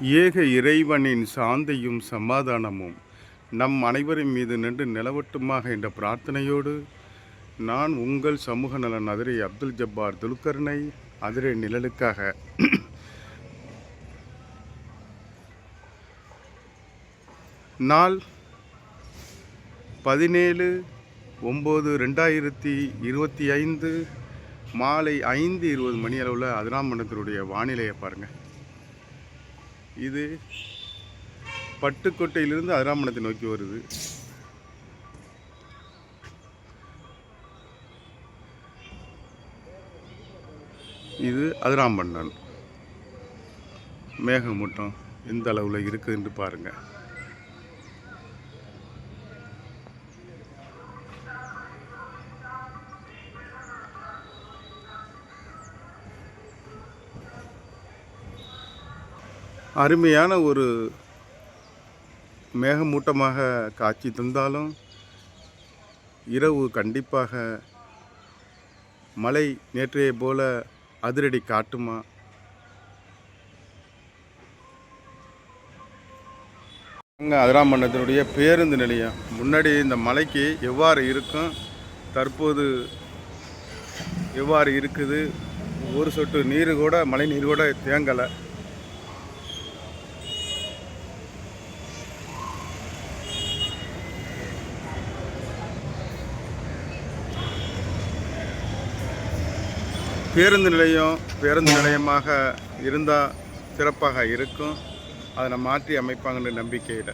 ஏக இறைவனின் சாந்தியும் சமாதானமும் நம் அனைவரின் மீது நின்று நிலவட்டுமாக என்ற பிரார்த்தனையோடு நான் உங்கள் சமூக நலன் அதிரை அப்துல் ஜப்பார் துல்கர்னை அதிரை நிழலுக்காக நாள் பதினேழு ஒம்பது ரெண்டாயிரத்தி இருபத்தி ஐந்து மாலை ஐந்து இருபது மணி அளவில் அதிராமண்டலத்தினுடைய வானிலையை பாருங்கள் இது பட்டுக்கோட்டையிலிருந்து அதிராமணத்தை நோக்கி வருது. இது அதிராம்பண்ணன் மேகமூட்டம் எந்த அளவில் இருக்குதுன்னு பாருங்கள் அருமையான ஒரு மேகமூட்டமாக காட்சி தந்தாலும் இரவு கண்டிப்பாக மழை நேற்றைய போல அதிரடி காட்டுமா? அங்கே பேருந்து நிலையம். முன்னாடி இந்த மலைக்கு எவ்வாறு இருக்கும்? தற்போது எவ்வாறு இருக்குது? ஒரு சொட்டு நீர் கூட மழை நீர் கூட தேங்கலை. பேருந்து நிலையம் பேருந்து நிலையமாக இருந்தால் சிறப்பாக இருக்கும். அதை மாற்றி அமைப்பாங்கன்ற நம்பிக்கையில்.